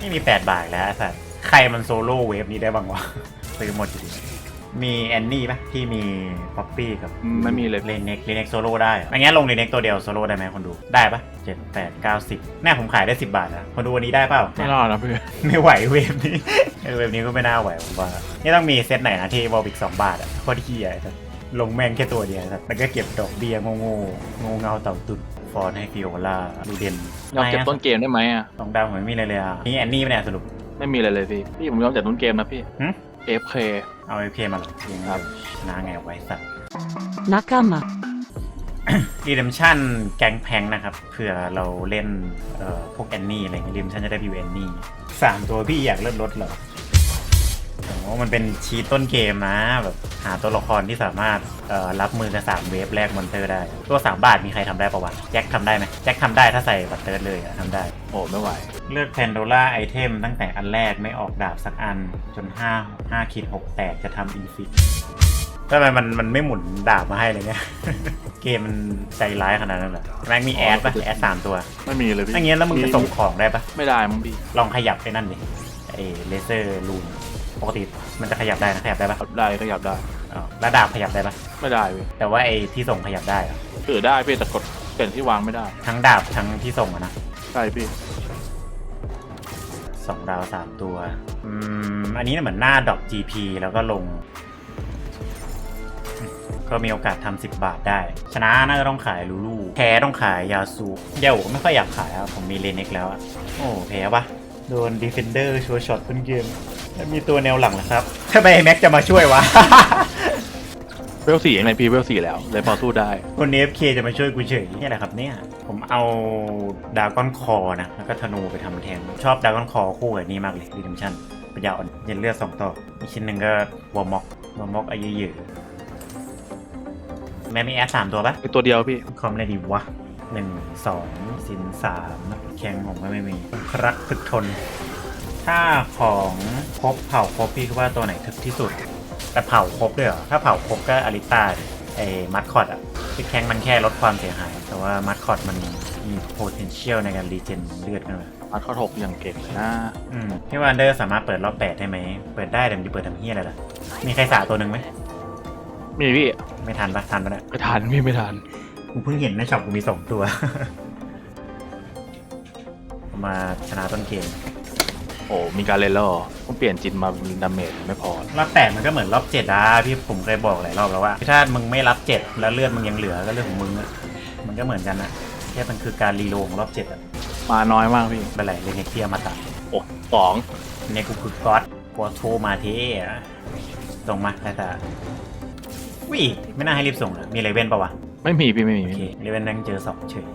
ไม่มี 8 บาทแล้วไอ้สัตว์ใครมันโซโล่เวฟนี้ได้บ้างวะ ซื้อหมดอยู่ดีมีแอนนี่ปะที่มีป๊อปปี้กับอืมไม่มีเลย เลนเน็กเลนเน็กโซโล่ได้อันนี้ลงเลนเน็กตัวเดียวโซโล่ได้ไหมคนดูได้ปะเจ็ดแปดเก้าสิบแน่ผมขายได้10บาทนะคนดูวันนี้ได้เปล่า ไม่รอดนะพี่ไม่ไหวเวฟนี้ เออเวฟนี้ก็ไม่น่าไหวผมว่านี่ต้องมีเซตไหนนะที่วอลบิกสองบาทอะโคตรเฮียแต่ลงแม่งแค่ตัวเดียวครับแล้วก็เก็บดอกเบี้ยโง่ๆงูเงาเต่าตุ่น ฟอนให้ฟิโอลาลูเดนยอมเก็บต้นเกมได้ไหมอะสองดาวผมไม่มีเลยเลยอะนี่แอนนี่ไม่แน่ยสรุปไม่มีอะไรเลยพี่พี่ผมยอมจากต้นเกมนะพี่หึ FK เอาไอเพมาหรอยิงครับชนะไงไว้สัตว์仲間รีเดมชั่นแก๊งแพงนะครับเผื่อเราเล่นเอ่อพวกแอนนี่อะไรเงี้ยรีเดมชั่นจะได้วิวแอนนี่สามตัวพี่อยากเลื่อนรถเหรอโอ้มันเป็นชีตต้นเกมนะแบบ หาตัวละครที่สามารถเอ่อรับมือกับสามเวฟแรกมอนเตอร์ได้ ตัวสามบาทมีใครทำได้ปะวะแจ็คทำได้ไหมแจ็คทำได้ถ้าใส่บัตเตอร์เลยอะทำได้ โอ้ไม่ไหว เลือกแพนโดล่าไอเทมตั้งแต่อันแรกไม่ออกดาบสักอันจน 5 5ขีด6แตกจะทำอินฟิตทำไมมันมันไม่หมุนดาบมาให้เลยเนี่ย เกมมันใจร้ายขนาดนั้นเหรอแม็กมีแอดปะแอดสามตัว ไม่มีเลยพี่อย่างเงี้ยแล้วมึงจะส่งของได้ปะไม่ได้มั้งพี่ลองขยับไปนั่นดิไอเลเซอร์ลูน ปกติมันจะขยับได้นะขยับได้ปะได้ก็ยับได้อ๋อแล้วดาบขยับได้ปะไม่ได้พี่แต่ว่าไอที่ส่งขยับได้เหรอถือได้พี่แต่กดเปลี่ยนที่วางไม่ได้ทั้งดาบทั้งที่ส่งอะนะใช่พี่สองดาวสามตัว อืม อันนี้เหมือนหน้าดอก GP แล้วก็ลง ก็มีโอกาสทำสิบบาทได้ ชนะน่าจะต้องขายลูลูแพ้ต้องขายยาสูเดี๋ยวไม่ค่อยอยากขายอะผมมีเลนเน็กแล้วอะโอ้แพ้ปะโดนดีเฟนเดอร์ชัวช็อตต้นเกมแล้ว มีตัวแนวหลังเหรอครับทำไมแม็กจะมาช่วยวะ เวลสี่ยังไงพี่เวลสี่แล้ว เลยพอสู้ได้ คนนี้ FK จะมาช่วยกูเฉยนี่แหละครับเนี่ย ผมเอาดากอนคอนะ แล้วก็ธนูไปทำแทนชอบดากอนคอคู่กับนี่มากเลยรีดิมชั่นปัญญาอ่อนเย็นเลือดสองต่อ อีกชิ้นหนึ่งก็วอร์ม็อกวอร์ม็อกอายุเยอะแม่มีแอดสามตัวปะเป็นตัวเดียวพี่ คอมอะไรดีวะหนึ่งสองสินสามแข่งผมก็ไม่มีครักถึกทน ถ้าของครบเผ่าครบพี่คิดว่าตัวไหนถึกที่สุด แต่เผาครบด้วยเหรอ ถ้าเผาครบก็อาริต้าดิไอ้มัดคอดอะคือแข้งมันแค่ลดความเสียหาย แต่ว่ามัดคอดมันมี potential ในการรีเจนเลือดกันเลยอัดข้อถกอย่างเก่งเลยนะอืมพี่วันเดอร์สามารถเปิดรอบแปดได้ไหม เปิดได้แต่มันจะเปิดทำเฮียอะไรล่ะ มีใครสาตัวหนึ่งไหม มีพี่ไม่ทันปะทันปะเนี่ยไม่ทันพี่ไม่ทันกูเพิ่งเห็นในช็อปกูมีสองตัว มาชนะต้นเกม โอ้มีการเล่นแล้วเหรอผมเปลี่ยนจิตมาเป็นดาเมจไม่พอ รอบแปดมันก็เหมือนรอบเจ็ดอะพี่ผมเคยบอกหลายรอบแล้วว่า ถ้ามึงไม่รับเจ็ดแล้วเลือดมึงยังเหลือก็เรื่องของมึงอะมันก็เหมือนกันนะแค่มันคือการรีโหลของรอบเจ็ดอะมาน้อยมากพี่เป็นไรเรเนกเทียมาตัดโอ้สองเนี่ยกูคือก๊อตกัวโทมาเทอะส่งมาแต่แต่วิไม่น่าให้รีบส่งอะมีเลเว่นปะวะไม่มีพี่ไม่มีโอไม่เคมีเลเว่นนั่งเจอสองเฉย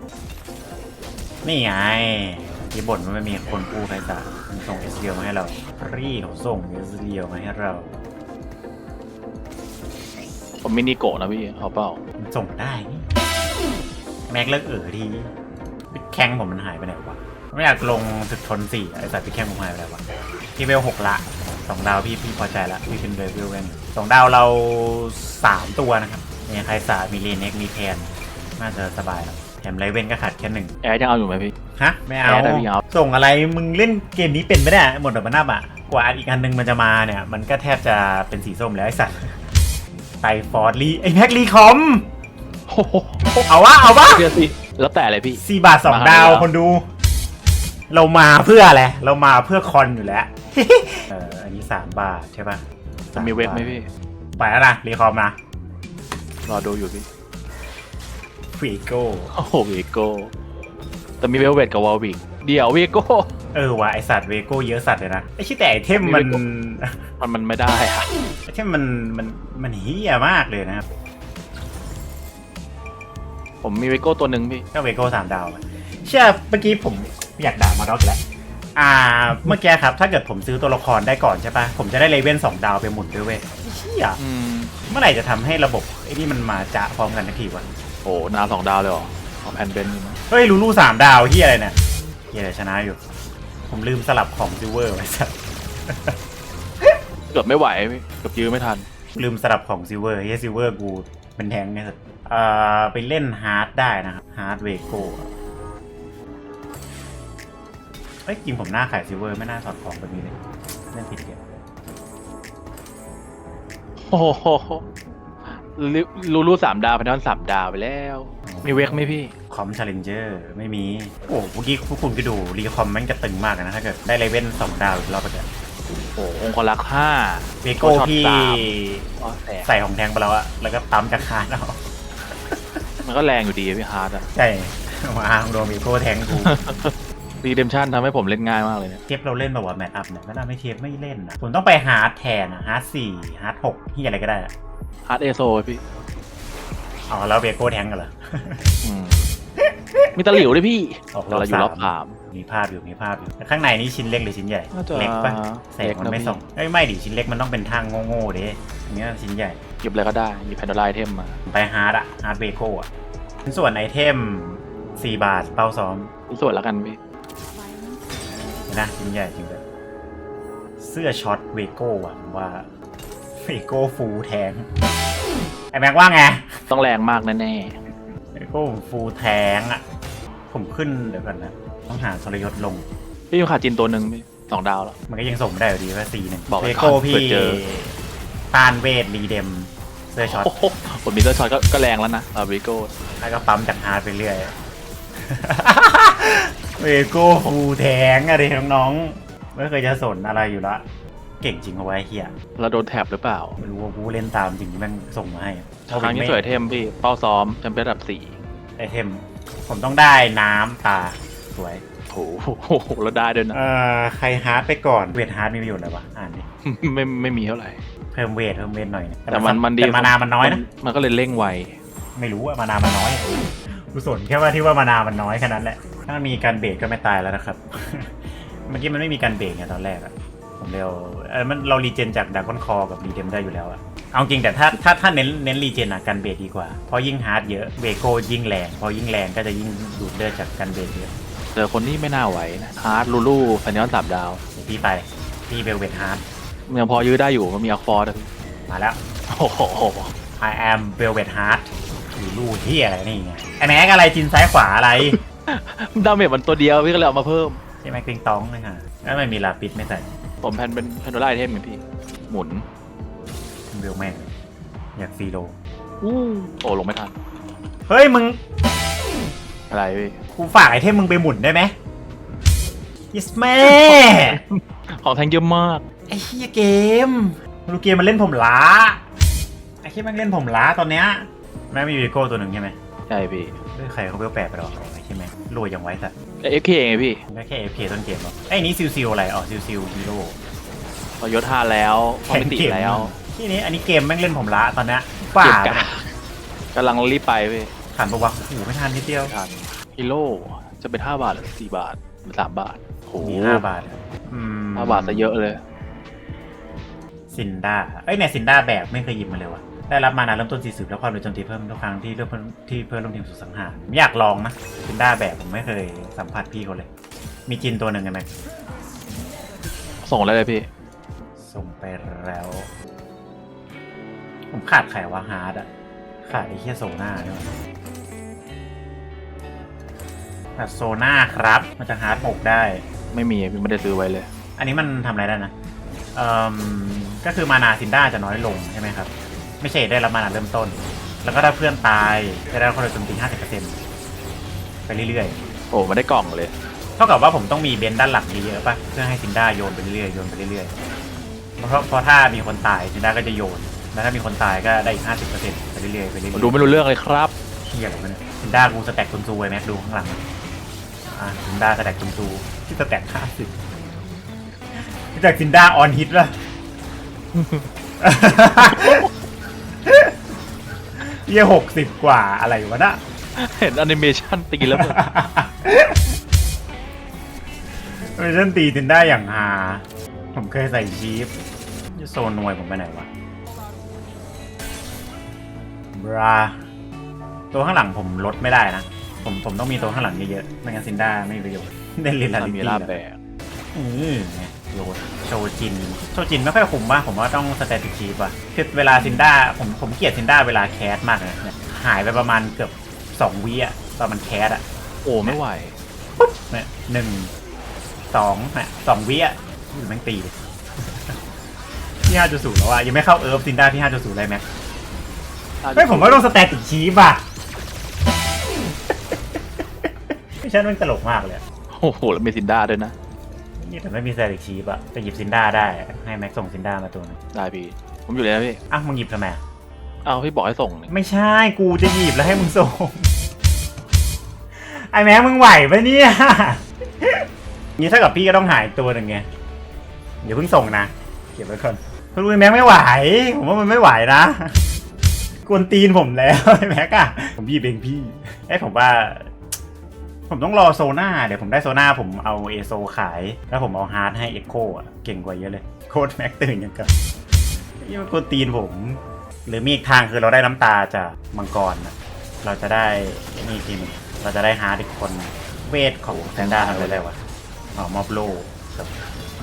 นี่ไงที่บ่นว่าไม่มีคนกู้ไฟสาร มันส่งเอสเดียมาให้เรารีเขาส่งเอสเดียมาให้เรา ผมมินิโกะนะพี่เอาเปล่ามันส่งได้นี่แม็กเลิกเอ๋อทีบิ๊กแข้งผมมันหายไปไหนวะ ไม่อยากลงถึกทนสี่ไอ้สัตว์บิ๊กแข้งผมหายไปไหนวะพี่เวลหกละสองดาวพี่พี่พอใจละพี่เป็นเวลกันสองดาวเราสามตัวนะครับเนี่ยใครสามีเรนเน็กมีแทนน่าจะสบายแล้วแถมไรเวนก็ขาดแค่หนึ่งแอร์ยังเอาอยู่ไหมพี่ ฮะ ไม่เอา แอดอะพี่เอา ส่งอะไรมึงเล่นเกมนี้เป็นไม่ได้หมดแบบมันนับอะ กว่าอีกอันหนึงมันจะมาเนี่ย มันก็แทบจะเป็นสีส้มแล้วไอ้สัตว์ไตฟอร์ดรีไอ้แม็กรีคอม โอ้โหเอาวะเอาวะเดี๋ยวสิ แล้วแต่เลยพี่ สี่บาทสองมาดาวแล้ว คนดู เรามาเพื่ออะไร เรามาเพื่อคอนอยู่แล้ว เอออันนี้สามบาทใช่ป่ะจะมีเว็บไหมพี่ไปแล้วนะรีคอมนะ รอดูอยู่พี่ ฟีโก้โอ้โหเวโก้แต่มีเวลเวทกับวอลวิกเดี๋ยวเวโก้เออว่ะไอสัตว์เวโก้เยอะสัตว์เลยนะไอชื่อแต่ไอเทมมันมีมันมันไม่ได้อะไอเทมมันมันมันเฮี้ยมากเลยนะครับผมมีเวโก้ตัวหนึ่งพี่ก็เวโก้สามดาวอะเชื่อเมื่อกี้ผมอยากด่ามาด็อกแล้วอ่า เมื่อกี้ครับ ถ้าเกิดผมซื้อตัวละครได้ก่อนใช่ปะผมจะได้เลเว่นสองดาวไปหมุนด้วยเว้ยเชี่ยอืมเมื่อไหร่จะทำให้ระบบไอ้นี่มันมาจะพร้อมกันทันทีวะ โอ้นาสองดาวเลยเหรอของแพนเบนนี่มั้งเฮ้ยลูลูสามดาวเฮียอะไรเนี่ยเฮียอะไรชนะอยู่ ผมลืมสลับของซิลเวอร์ไว้สัส เกือบไม่ไหวพี่เกือบยื้อไม่ทัน ลืมสลับของซิลเวอร์เฮียซิลเวอร์กูเป็นแทงไงสัสเอ่อไปเล่นฮาร์ดได้นะครับฮาร์ดเวโก้เอ้ยจริงผมหน้าขายซิลเวอร์ไม่น่าถอดของแบบนี้เลยเล่นผิดเกมโอ้โห ลูลูลูสามดาวพนันสามดาวไปแล้ว มีเวกไหมพี่ คอมชาเลนเจอร์ไม่มี โอ้โหเมื่อกี้พวกคุณก็ดูรีคอมแม่งจะตึงมากอะนะ ถ้าเกิดได้เลเว่นสองดาวอีกรอบไปเกิดโอ้องค์รักษ์ห้าเวโก้ช็อตพี่สามอ๋อแตกใส่ของแทงไปแล้วอะแล้วก็ปั๊มจากคานเอามันก็แรงอยู่ดีอะพี่ฮาร์ดอะใช่มาโดนเวโก้แทงกูรีเดมชันทำให้ผมเล่นง่ายมากเลยเนี่ยเทปเราเล่นแบบว่าแมทอัพเนี่ยไม่น่าไม่เทปไม่เล่นนะผมต้องไปฮาร์ดแทนอะฮาร์ดสี่ฮาร์ดหกที่อะไรก็ได้อะ ฮาร์ดเอโซพี่อ๋อแล้วเวโก้แทงกันเหรอ อืมมีตะหลิวด้วยพี่ออกเราอยู่รอบสาม สาม มีภาพอยู่มีภาพอยู่แต่ข้างในนี่ชิ้นเล็กหรือชิ้นใหญ่ น่าจะเล็กปะแสงเล็กมันนะ ไม่พี่ส่องเอ้ยไม่ดิชิ้นเล็กมันต้องเป็นทางโง่ๆเด้อันนี้ชิ้นใหญ่หยิบอะไรก็ได้หยิบแพนโดไลเทมมาไปฮาร์ดอะฮาร์ดเวโก้อะส่วนไอเทม 4 บาทเป้าซ้อมที่ส่วนแล้วกันพี่เห็นนะชิ้นใหญ่จริงเลยเสื้อช็อตเวโก้อะผมว่า เวโก้ฟูแทงไอแม็กว่าไงต้องแรงมากแน่เวโก้ฟูแทงอะผมขึ้นเดี๋ยวก่อนนะ ต้องหาทรยศลง ๆพี่ยังขาดจินตัวหนึ่งพี่สองดาวแล้ว มันก็ยังส่งไม่ได้อยู่ดีว่าสีหนึ่งบอกไว้เวก่อนโก้พี่เผื่อเจอต้านเวทรีเดมเสื้อช็อตโอ้โหผมมีเตอร์ช็อตก็ก็แรงแล้วนะอาริโก้แล้วก็ปั๊มจากฮาร์ดไปเรื่อยเวโก้ฟูแทงอะเด็น้องๆไม่เคยจะสนอะไรอยู่ละ เก่งจริงเอาไว้เฮียเราโดนแท็บหรือเปล่า ไม่รู้ว่ากูเล่นตามสิ่งที่แมันส่งมาให้ครั้งนี้สวยเทมพี่ เป้าซ้อมแชมเปี้ยนระดับสี่ไอเทม ผมต้องได้น้ำตาสวยโอ้โหแล้วได้ด้วยนะ เอ่อ ใครฮาร์ดไปก่อน เวทฮาร์ดมีประโยชน์อะไรวะ อ่านดิ ไม่ไม่มีเท่าไหร่ เพิ่มเวทเพิ่มเวทหน่อยะแต่มันมันดีแต่มานามันน้อยนะ มันก็เลยเร่งไว ไม่รู้ว่ามานามันน้อยกูสนแค่ว่าที่ว่ามานามันน้อยแค่นั้นแหละ ถ้ามันมีการเบรกก็ไม่ตายแล้วนะครับ เมื่อกี้มันไม่มีการเบรกไงตอนแรกอะ ผมเร็วเออมันเรารีเจนจากดากอนคอกับรีเดมได้อยู่แล้วอะเอาจริงแต่ถ้าถ้าถ้าเน้นเน้นรีเจนอะการเบรกดีกว่า เพราะยิ่งฮาร์ดเยอะเวโก้ยิ่งแรงพอยิ่งแรงก็จะยิ่งดูดเลือดจากการเบรกเยอะเจอคนที่ไม่น่าไหวนะฮาร์ดลูลูแฟนยอนสามดาวเดี๋ยวพี่ไปพี่เบลเวทฮาร์ดยังพอยื้อได้อยู่มันมีอัคฟอร์ดอะพี่มาแล้ว โอ้โห I am Velvet Heart หรือลู่ที่อะไรนี่ไงไอแม็กอะไรจินซ้ายขวาอะไร ดาเมจมันตัวเดียวพี่ก็เลยเอามาเพิ่มใช่ไหมกริงตองเลยค่ะแล้วมันมีลาปิดไม่ใส่ ผมแพนเป็นแพนโดไลเทมไงพี่ หมุน เบลแม่งอยากซีโรอู้โอ้ลงไม่ทัน เฮ้ยมึงอะไรพี่ กูฝากไอเทมมึงไปหมุนได้ไหม yes แม่ของแทงเยอะมาก ไอ้เฮียเกมลูกเกมมันเล่นผมล้าไอ้เฮียมันเล่นผมล้าตอนเนี้ยแม่งมีวีโก้ตัวหนึ่งใช่ไหมใช่พี่ เฮ้ยใครเขาเบลแปดไปหรอใช่ไหมรวยยังไว้สัตว์ เอ็กเคไงพี่ไม่แค่เอฟเคต้นเกมหรอไอ้นี่ซิลซิลอะไรอ๋อซิลซิลฮีโร่พอยศห้าแล้วพอมิติแล้ว ที่นี้อันนี้เกมแม่งเล่นผมละตอนเนี้ยป่าเก็บไปกะเนี่ยกำลังรีบไปพี่ผ่านปะวะโอ้โหไม่ทันนิดเดียวทันฮิโร่จะเป็นห้าบาทหรือสี่บาทหรือสามบาทโอ้โหมีห้าบาทอืมห้าบาทซะเยอะเลย ซินด้าเอ้ยเนี่ยซินด้าแบบไม่เคยหยิบมาเลยวะ ได้รับมานาเริ่มต้นสี่สิบแล้วความเร็วโจมตีเพิ่มทุกครั้งที่เริ่มที่เพื่อนร่วมทีมสุดสังหารไม่อยากลองนะซินด้าแบบผมไม่เคยสัมผัสพี่เขาเลย มีจินตัวหนึ่งไงไหมส่งแล้วเลยพี่ ส่งไปแล้ว ผมขาดไขวะฮาร์ดอะขาดไอ้เคียโซน่าด้วยขาดโซน่าครับ มันจะฮาร์ดหกได้ ไม่มีพี่ไม่ได้ซื้อไว้เลย อันนี้มันทำอะไรได้นะเอ่มก็คือมานาซินด้าจะน้อยลงใช่ไหมครับ ไม่ใช่ได้รับมานาเริ่มต้น แล้วก็ถ้าเพื่อนตายจะได้รับความเร็วโจมตี50%ไปเรื่อยโอ้ไม่ได้กล่องเลย ๆ เท่ากับว่าผมต้องมีเบนซ์ด้านหลังเยอะๆป่ะเพื่อให้ซินด้าโยนไปเรื่อยๆโยนไปเรื่อยๆเพราะเพราะถ้ามีคนตายซินด้าก็จะโยนแล้วถ้ามีคนตายก็ได้อีก50%ไปเรื่อยๆไปเรื่อยผมดูไม่รู้เรื่องเลยครับๆเที่ยอะไรวะเนี่ยซินด้ากูสแต็กคุณซูไว้แม็กดูข้างหลัง อ่าซินด้าสแต็กคุณซูที่สแต็ก50รู้จากซินด้าออนฮิตละ เยี่ยหกสิบกว่าอะไรวะน่ะเห็นแอนิเมชันตีแล้วมึงเวอร์ชันตีตินได้อย่างฮาผมเคยใส่ชีฟโซนนวยผมไปไหนวะบราตัวข้างหลังผมลดไม่ได้นะ ผมผมต้องมีตัวข้างหลังเยอะๆไม่งั้นซินด้าไม่มีประโยชน์ได้เรียนลามันลิมีตี้ลาบแบกอือไง โยนโชจิน โชจินไม่ค่อยคุ้มป่ะผมว่าต้องสเตติชีฟป่ะคือเวลาซินด้าผมผมเกลียดซินด้าเวลาแคสมากเลยเนี่ยหายไปประมาณเกือบสองวิอะตอนมันแคสอะโอ้ไม่ไหวเนี่ยหนึ่งสสองน่ะสองวิอะแม่งตีเลยที่ห้าจุดศูนย์แล้วอะยังไม่เข้าเอิร์ฟซินด้าที่ห้าจุดศูนย์เลยแม็กไม่ผมว่าต้องสแตติกชีฟอะไม่ใช่มันตลกมากเลยอะโอ้โหแล้วมีซินด้าด้วยนะ นี่แต่ไม่มีสแตติกชีฟอะแต่หยิบซินด้าได้ให้แม็กส่งซินด้ามาตัวหนึงได้พี่ ผมอยู่เลยนะพี่อ้าวมึงหยิบทำไมอะเอาพี่บอกให้ส่งนี่ไม่ใช่กูจะหยิบแล้วให้มึงส่ง ไอ้แม็กมึงไหวปะเนี่ยนี่ถ้ากับพี่ก็ต้องหายตัวหนึ่งไงเดี๋ยวเพิ่งส่งนะเก็บไว้ก่อนคุณรู้ไอ้แม็กไม่ไหว ผมว่ามันไม่ไหวนะกวนตีนผมแล้วไอ้แม็กอะผมบีบเองพี่ไอ้ยผมว่า ผมต้องรอโซน่าเดี๋ยวผมได้โซน่าผมเอาเอโซขาย แล้วผมเอาฮาร์ดให้เอ็กโคอะเก่งกว่าเยอะเลย โคตรแม็กตื่นยังกับนี่มันกวนตีนผม หรือมีอีกทางคือเราได้น้ำตาจากมังกรนะเราจะได้ไอ้นี่อีกทีหนึงเราจะได้ฮาร์ดอีกคน เวทของแซนด้าทำอะไรได้วะอ๋อมอบโลกับ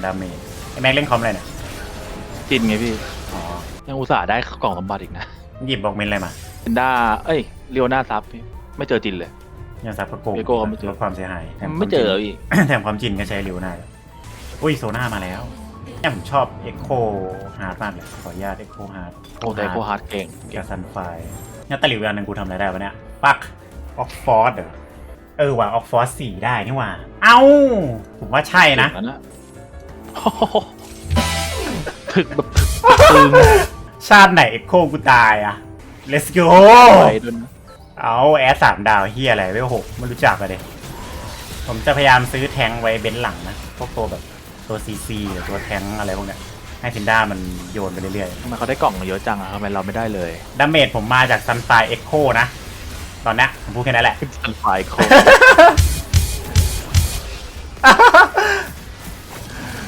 ดาเมจไอ้แม็กเล่นคอมอะไรเนี่ยจินไงพี่ อ๋อยังอุตส่าห์ได้กล่องสมบัติอีกนะหยิบบอกเมนอะไรมาซินด้า เอ้ยเรียวหน้าซับพี่ ไม่เจอจินเลย ยังซับประโกงเอโก้ก็ไม่เจอ ลดความเสียหายแถความไม่เจอจินพี่แถมความจินก็ใช้เร็วหน้าอุ้ยโซน่ามาแล้วเนี่ยผมชอบเอ็กโคฮาร์ดมากเลยขออนุญาตเอ็กโคฮาร์ดโอ้แต่โคฮาร์ดเก่งเกี่ยวซันไฟเนี่ยตะหลิวอันหนึ่งกูทำอะไรได้วะเนี่ยปักออกฟอร์ดเหรอเออว่ะออกฟอร์ดสี่ได้นี่หว่า เอ้า ผมว่าใช่นะถึงแล้วนะโอ้โหถึกแบบตึงชาติไหนเอ็กโคกูตายอะ let's go ไปด้วยนะ เอาแอสสามดาวเฮียอะไรเวลหกไม่รู้จักอะเด็ผมจะพยายามซื้อแทงไว้เบนซ์หลังนะพวกตัวแบบตัวซีซีหรือตัวแทงอะไรพวกเนี้ยให้ซินด้ามันโยนไปเรื่อยๆทำไมเขาได้กล่องเยอะจังอะทำไมเราไม่ได้เลยดาเมจผมมาจากซันไฟเอ็กโคนะ ตอนเนี้ยผมพูดแค่นั้นแหละสันไฟโค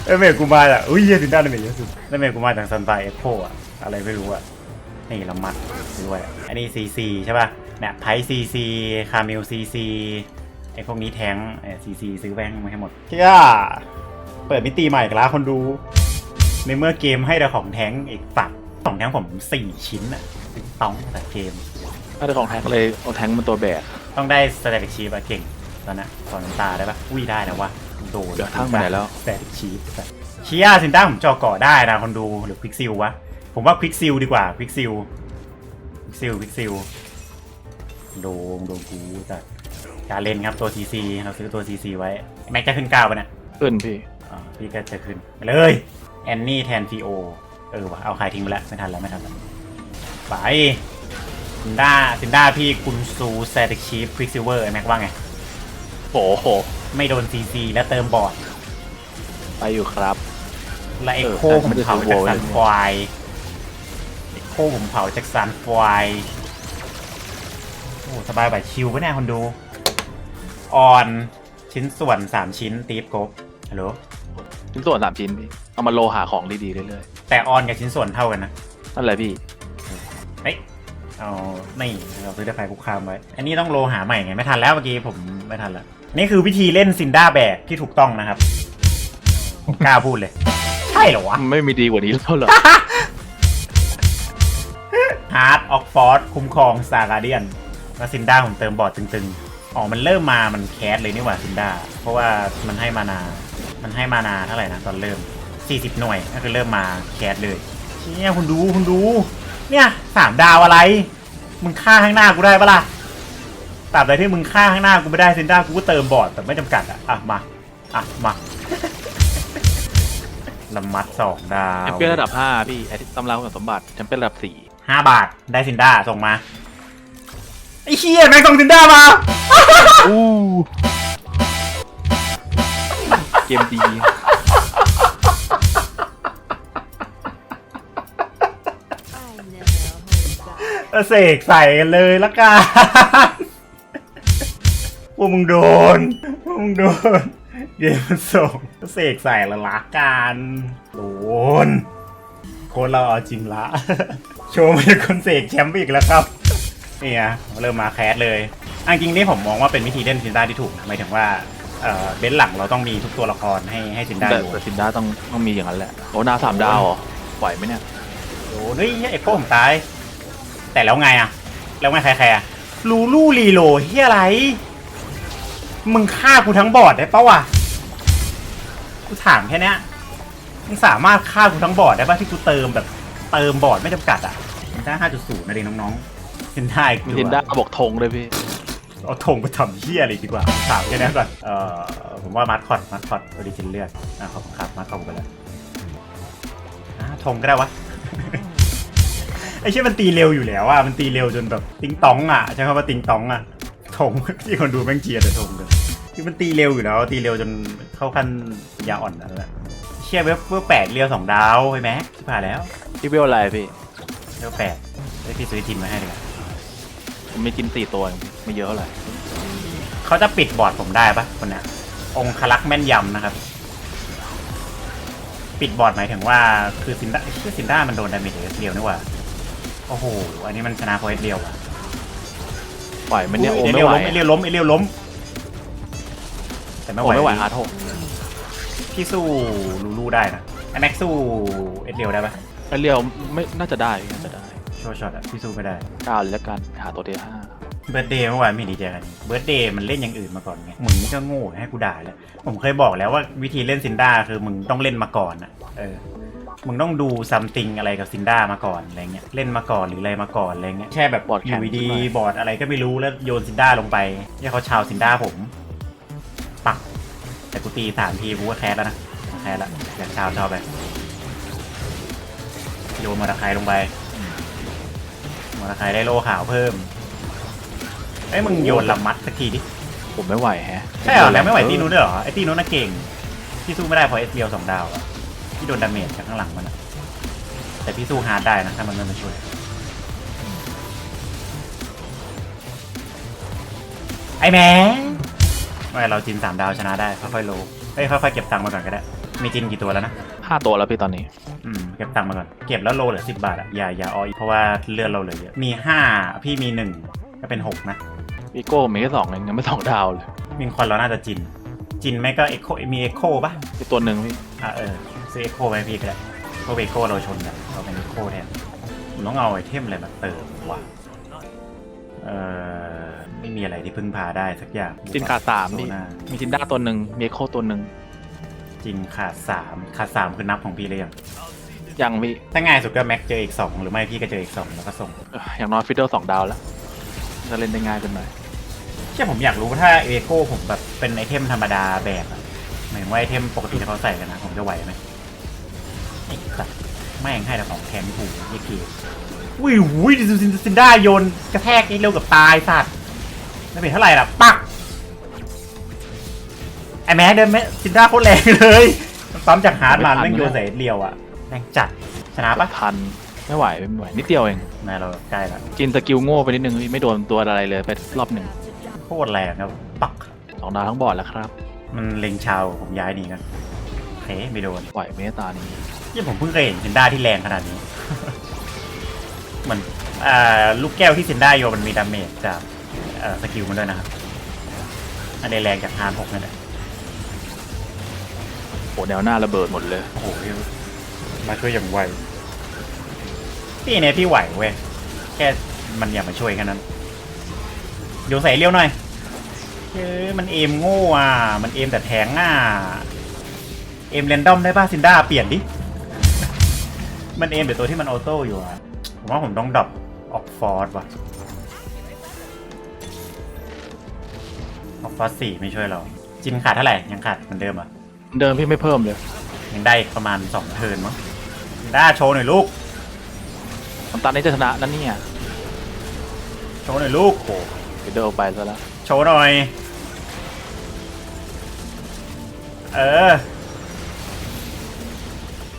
ดาเมจกูมาจากอุ้ยเหี้ยซินด้าดาเมจเยอะสุดดาเมจกูมาจากซันไฟเอ็กโคอะอะไรไม่รู้อะ นี่ละมัดด้วย อันนี้ซีซีใช่ป่ะเนี่ยไพซีซีคามิลซีซีไอพวกนี้แทงซีซีซื้อแบงค์มาให้หมดเที่ยเปิดมิติใหม่กันแล้วคนดู ในเมื่อเกมให้แต่ของแทงอีกฝักของแทงผมสี่ชิ้นอะติ๊งต้องแต่เกมถ้าได้ของแทงก็เลยเอาแทงมันตัวแบกต้องได้สเตติกชีฟอะเก่งตอนนั้นขอน้ำตาได้ปะอุ้ยได้นะวะโดนเดี๋ยวทั้งไปไหนแล้วสเตติกชีฟเชียซินด้าผมจอก่อได้นะคนดูหรือควิกซิลวะ ผมว่าควิกซิลดีกว่าควิกซิลควิกซิลควิกซิลโดนโดนกูจัดการเล่นครับตัว CC เราซื้อตัว CC ไว้ แม็กจะขึ้นเก้าปะเนี่ยขึ้นพี่อ่าพี่ก็จะขึ้นไปเลยแอนนี่แทนฟีโอเออวะเอาขายทิ้งไปแล้วไม่ทันแล้วไม่ทันแล้วไปซินด้าซินด้าพี่คุณซูสเตติกชีฟควิกซิลเวอร์แม็กว่าไงโอ้โหไม่โดนซีซีและเติมบอร์ดไปอยู่ครับและเอ็กโคเออผมเผาไม่ได้จากซื้อซันโวลต์ควายเอ็ก โคผมเผาจากซันควายโอ้สบายแบบชิวปะเนี่ยคนดู ออนชิ้นส่วน 3 ชิ้นตีฟกบฮัลโหลชิ้นส่วนสามชิ้นพี่เอามาโลหาของดีๆเรื่อยแต่ออนกับชิ้นส่วนเท่ากันนะ ๆนั่นแหละพี่เฮ้ย เอาไม่เราซื้อได้ไฟคุกคามไว้ อันนี้ต้องโลหาใหม่ไง ไม่ทันแล้วเมื่อกี้ผมไม่ทันแล้วนี่คือวิธีเล่นซินด้าแบกที่ถูกต้องนะครับผมกล้าพูดเลย ใช่เหรอวะไม่มีดีกว่านี้แล้วเหรอ ฮาร์ดออกฟอร์ดคุ้มครองซาการเดียนแล้วซินด้าผมเติมบอร์ดตึงๆ อ๋อ มันเริ่มมา มันแคสเลยนี่หว่าซินด้า เพราะว่ามันให้มานา มันให้มานาเท่าไหร่นะตอนเริ่ม 40 หน่วย ก็คือเริ่มมาแคสเลยเนี่ยคุณดูคุณดู เนี่ยสามดาวอะไร มึงฆ่าข้างหน้ากูได้ปะล่ะตราบใดที่มึงฆ่าข้างหน้ากูไม่ได้ซินด้ากูก็เติมบอร์ดแต่ไม่จำกัดอะ อะมา อะมาละมัดสองดาวแชมเปี้ยนระดับห้าพี่ไอ้ตำราคุณสมบัติแชมเปี้ยนระดับสี่ ห้าบาทได้ซินด้าส่งมาไอ้เฮียแม่งส่งซินด้ามาอู้เกมดีเออเสกใส่กันเลยละกันพวกมึงโดนพวกมึงโดนเกมมันส่งเสกใส่ละละกันโดนคนเราเอาจริงละ โชว์มาจากคนเสกแชมป์อีกแล้วครับเนี่ยเริ่มมาแคสเลยอันจริงนี่ผมมองว่าเป็นวิธีเล่นซินด้าที่ถูกนะหมายถึงว่าเอ่อเบนซ์หลังเราต้องมีทุกตัวละครให้ให้ซินด้าแต่อยู่แต่ซินด้าต้องต้องมีอย่างนั้นแหละโอ้หน้าสามดาวเหรอไหวไหมเนี่ยโอ้เฮ้ยไอ้โค้ผมตาย แต่แล้วไงอะแล้วไงใครใครอะลูลูรีโหลเฮียอะไร มึงฆ่ากูทั้งบอร์ดได้ปะวะกูถามแค่เนี้ยมึงสามารถฆ่ากูทั้งบอร์ดได้ปะที่กูเติมแบบ เติมบอร์ดไม่จำกัดอะซินด้าห้าจุดศูนย์นะเด็กน้องๆซินด้าอีกมีทินด้าบอกธงเลยพี่ เอาธงไปทำเหี้ยอะไรดีกว่าถามแค่นี้ก่อนเอ่อผมว่ามาร์คอตมาร์คอตออริจินเลือดอะขอบคุณครับมาร์คอตไปแล้วอะธงก็ได้วะ ไอ้เชี่ยมันตีเร็วอยู่แล้วอะมันตีเร็วจนแบบติงตองอะใช้คำว่าติงตองอะธงที่คนดูแม่งเจียร์แต่ธงเลยคือมันตีเร็วอยู่แล้ว ตีเร็วจนเข้าขั้นปัญญาอ่อนแล้วแหละเชี่ยเว็บเว็บแปดเรียวสองดาวไปแม็กที่ผ่านแล้วพี่เวลอะไรพี่เรียวแปดได้พี่ซื้อจินมาให้ดีกว่าผมมีจินสี่ตัวเองไม่เยอะเท่าไหร่เขาจะปิดบอร์ดผมได้ปะคนเนี้ยองคลักษ์แม่นยำนะครับ ปิดบอร์ดหมายถึงว่าคือซินด้าชื่อซินด้ามันโดนดาเมจเอสเดียวนี่หว่าโอ้โหอันนี้มันชนะเพราะเอสเดียวอะปล่อยมันเนี่ยโอ้เอไม่เดียวไหวล้มเอเดียวล้มเอเดียวล้มแต่ไม่โอ้ไหวไม่ไหวฮาร์ดหก พี่สู้ลูลูได้นะไอแม็กสู้เอสเดียวได้ปะไอเรียวไม่น่าจะได้พี่น่าจะได้โชว์ช็อตอะพี่สู้ไม่ได้เก้าเลยแล้วกันหาตัวเดียวห้าเบิร์ดเดย์เมื่อวานไม่ดีใจกันเบิร์ดเดย์มันเล่นอย่างอื่นมาก่อนไงมึงนี่ก็โง่ให้กูด่าแล้วผมเคยบอกแล้วว่าวิธีเล่นซินด้าคือมึงต้องเล่นมาก่อนอะเออมึงต้องดูซัมติงอะไรกับซินด้ามาก่อนอะไรเงี้ยเล่นมาก่อนหรืออะไรมาก่อนอะไรเงี้ยแค่แบบอยู่ดีๆบอร์ดอะไรก็ไม่รู้แล้วโยนซินด้าลงไปเนี่ยเขาชาวซินด้าผมปัก แต่กูตีสามทีกูก็แคสแล้วนะแคสแล้วอยากชาวชาวไปโยนมอเตอร์ไซค์ลงไปมอเตอร์ไซค์ได้โล่ขาวเพิ่มเอ้ยมึงโยนลำมัดสักทีดิผมไม่ไหวแฮะใช่เหรอแล้วไม่ไหวตีนู้นด้วยเหรอไอ้ตีนู้นน่ะเก่งพี่สู้ไม่ได้เพราะเอสเดียวสองดาวอะพี่โดนดาเมจจากข้างหลังมันอะแต่พี่สู้ฮาร์ดได้นะถ้ามันไม่มาช่วยไอ้แม่ ไม่เราจินสามดาวชนะได้ค่อยๆโลเอ้ยค่อยๆเก็บตังค์มาก่อนก็ได้มีจินกี่ตัวแล้วนะห้าตัวแล้วพี่ตอนนี้ อืมเก็บตังค์มาก่อนเก็บแล้วโลเหลือสิบบาทอะอย่าอย่าออยเพราะว่าเลือดเราเหลือเยอะมีห้าพี่มีหนึ่งก็เป็นหกนะวีโก้มีแค่สองเองยังไม่สองดาวเลยมินคอนเราน่าจะจิน จินไม่ก็เอ็กโคมีเอ็กโคปะอีกตัวหนึ่งพี่อะเออซื้อเอ็กโคไปให้พี่ก็ได้เพราะเอ็กโคเราชนกันเราเป็นเอ็กโคแทนผมต้องเอาไอเทมอะไรมาเติมวะเออ ไม่มีอะไรที่พึ่งพาได้สักอย่างจินขาดสามพี่โซน่มีจินด้าตัวหนึ่งมีเอ็กโคตัวหนึ่งจินขาดสามขาดสามคือนับของพี่เลยยังยังพี่ถ้าง่ายสุดก็แม็กเจออีกสองหรือไม่พี่ก็เจออีกสองแล้วก็ส่งเอ่ออย่างน้อยฟิดเดิลสองดาวแล้วจะเล่นได้ง่ายขึ้นหน่อยแค่ผมอยากรู้ว่าถ้าเอโก้ผมแบบเป็นไอเทมธรรมดาแบบอะหมายถึงว่าไอเทมปกติที่เขาใส่กันนะผมจะไหวไหมไอ้สัตว์แม่งให้แต่ของแข็งผูยี่กีอุ้ยอุ้ยซินซินด้าโยนกระแทกนี่เร็วกับตายสัตว์ ไม่เป็นเท่าไหร่ล่ะปักไอแม็กเดินแม่ซินด้าโคตรแรงเลยมันปั๊มจากฮาร์ดมาแม่งโยนใส่เรียวอะแรงจัดชนะปะทันไม่ไหวไม่ไหวนิดเดียวเองแม่เราใกล้แล้วจินสกิลโง่ไปนิดนึงพี่ไม่โดนตัวอะไรเลยไปรอบหนึ่งโคตรแรงครับปักสองดาวทั้งบอร์ดแล้วครับ มันเล็งชาวผมย้ายหนีกันโอเคไม่โดนไหวเมตานี้นี่ผมเพิ่งเคยเห็นซินด้าที่แรงขนาดนี้เหมือนอ่าลูกแก้วที่ซินด้าโยนมันมีดาเมจจากเอ่อ สกิลมันด้วยนะครับ อันนี้แรงจากฮาร์ดหกนั่นแหละโหแนวหน้าระเบิดหมดเลย โอ้โหมาช่วยอย่างไวพี่เนี่ยพี่ไหวเว้ย แค่มันอย่ามาช่วยแค่นั้นโยนใส่เลี้ยวหน่อยเฮ้ยมันเอมโง่อะ มันเอมแต่แทงอะ เอมเรนดอมได้ป่ะซินด้าเปลี่ยนดิ มันเอมแต่ตัวที่มันออโต้อยู่อะ ผมว่าผมต้องดรอปออกฟอร์ดว่ะ ฟอร์ดสี่ไม่ช่วยเรา จินขาดเท่าไหร่ยังขาดเหมือนเดิมอะเดิมพี่ไม่เพิ่มเลย ยังได้อีกประมาณสองเทิร์นมั้งด้าโชว์หน่อยลูกน้ำตาลนี้จะชนะนั่นเนี่ยโชว์หน่อยลูกโอ้ฟิดเดิลไปซะแล้วโชว์หน่อย เออ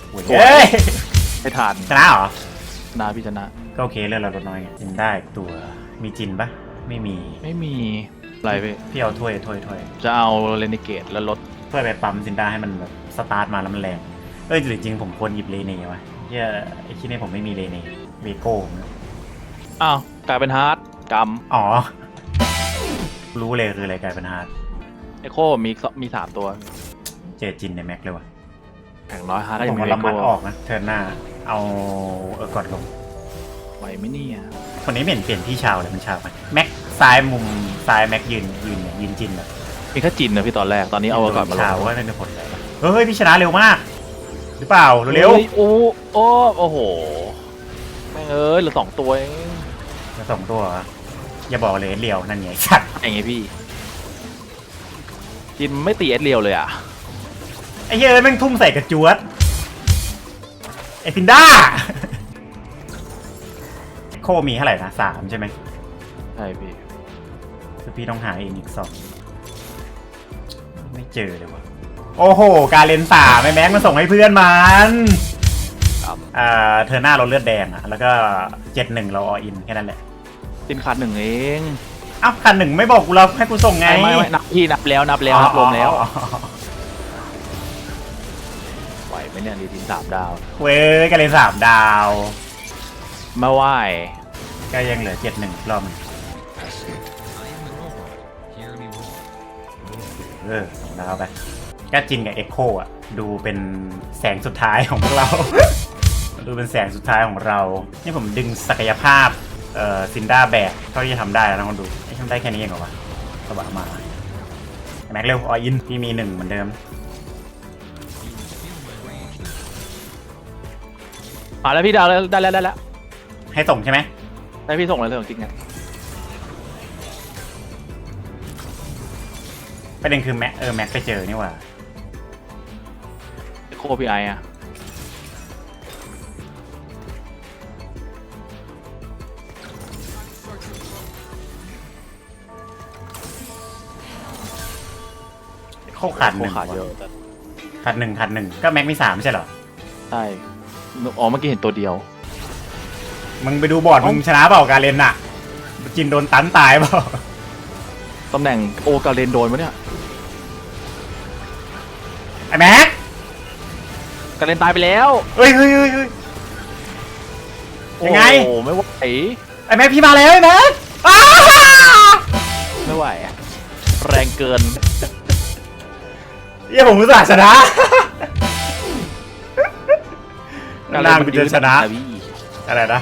โอ้ยเฮ้ยไม่ทานชนะเหรอ ชนะพี่ชนะ ก็โอเคเรื่องเราลดน้อยไงจินได้อีกตัวมีจินปะไม่มี ไม่มี อะไรพี่พี่เอาถ้วยถ้วยถ้วยจะเอาเรนิเกตแล้วลดถ้วยไปปั๊มจินได้ให้มันแบบสตาร์ทมาแล้วมันแรง เอ้ยจริงๆผมควรหยิบเลเน่วะเฮียไอ้ที่นี่ผมไม่มีเลเน่เวโก้ผมเนี่ยอ้าวกลายเป็นฮาร์ดกอ๋อ รู้เลยคืออะไรกลายเป็นฮาร์ดำเอโคมีสมีสามตัว เจอจินในแม็กเลยว่ะแข่งน้อยฮาร์ดก็ผยัมงมีเอาเอละโคมัดออกนะเทิร์นหน้า เอาเออกดลงไหวไหมเนี่ยคนนี้ไม่เห็นเปลี่ยนที่ชาวเลยมันชาวไหมแม็ก ซ้ายมุมซ้ายแม็กยืนยืนเนี่ยยืนจินแบบมีแค่จินนะพี่ตอนแรกตอนนี้เอาก่อนมาลชาวงว่าไม่เป็นผลเลยเฮ้ยพี่ชนะเร็วมาก หรือเปล่าเร็วฮ้ยโอ้โอ้โอ้โหแม่งเอ้ยเหลือสองตัวเองๆมาสองตัวเหรออย่าบอกเลยเรียวนั่นไงสัตว์อย่างไงพี่ จินไม่ตีเอสเรียวเลยอะไอ้เหี้ยแม่งทุ่มใส่กระจวดไอ้ซินด้า โคมีเท่าไหร่นะสามใช่ไหมใช่พี่ คือพี่ต้องหาเองอีกสองไม่เจอเลยวะโอ้โห การเลนสามไอ้แม็กมาส่งให้เพื่อนมันครับอ่าเธอหน้าเราเลือดแดงอะแล้วก็เจ็ดหนึ่งเราออินแค่นั้นแหละจินขาดหนึ่งเองเอ้าคันหนึ่งไม่บอกกูเราให้กูส่งไงไม่ไม่ไม่นับพี่นับแล้วนับแล้วนับรวมแล้วอ๋ออ๋ออ๋อไหวไหมเนี่ยดีทีมสามดาว เว้ยการเลนสามดาวไม่ไหวก็ยังเหลือเจ็ดหนึ่งรอบหนึง เออสองดาวไปก็จินกับเอ็กโคอะดูเป็นแสงสุดท้ายของพวกเรา ดูเป็นแสงสุดท้ายของเรา นี่ผมดึงศักยภาพเอ่อซินด้าแบกเท่าที่จะทำได้แล้วนะคนดูไม่ทำได้แค่นี้เองเหรอวะสบายมาแม็กเร็วออินพี่มีหนึ่งเหมือนเดิมอะแล้วพี่ดาวแล้วได้แล้วได้แล้วให้ส่งใช่ไหมได้พี่ส่งเลยส่งจริงไง ประเด็นคือแม็กเออแม็กไปเจอนี่หว่าโคพีไออะโคขาดหโคนึ่งขาดว่ะเยอะแต่ขาดหนึ่งขาดหนึ่งก็แม็กมีสามไม่ใช่เหรอ ใช่อ๋อเมื่อกี้เห็นตัวเดียว มึงไปดูบอร์ดมึงชนะเปล่าการเล่นน่ะจินโดนตันตายเปล่า ตำแหน่งโอกาเลนโดนปะเนี่ยไอ้แม็กกาเลนตายไปแล้วเฮ้ยเฮ้ยเฮ้ยเฮ้ย ยังไง โอ้โหไม่ไหวไอ้แม็กพี่มาแล้วไอ้แม็กอ้าไม่ไหวอะแรงเกินเยี่ยผมรู้สึกชนะนานกูจะชนะพี่อะไรนะ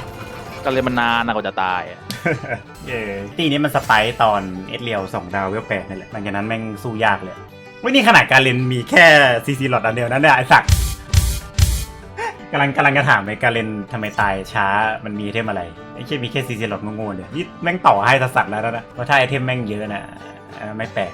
กาเลนมันนานนะกว่าจะตายอะเย้ตีนี้มันสไปร์ตอนเอสเรียวสองดาวเวลแปดนี่แหละหลังจากนั้นแม่งสู้ยากเลย ไม่นี่ขนาดการเล่นมีแค่ซีซีหลอดอันเดียวนั่นแหละไอ้สักกำลังกำลังจะถามไปการเล่นทำไมตายช้ามันมีไอเทมอะไรไอ้แค่มีแค่ซีซีหลอดงงๆเนี่ยนี่แม่งต่อให้สัสๆแล้วนะเพราะถ้าไอเทมแม่งเยอะนะไม่แปลก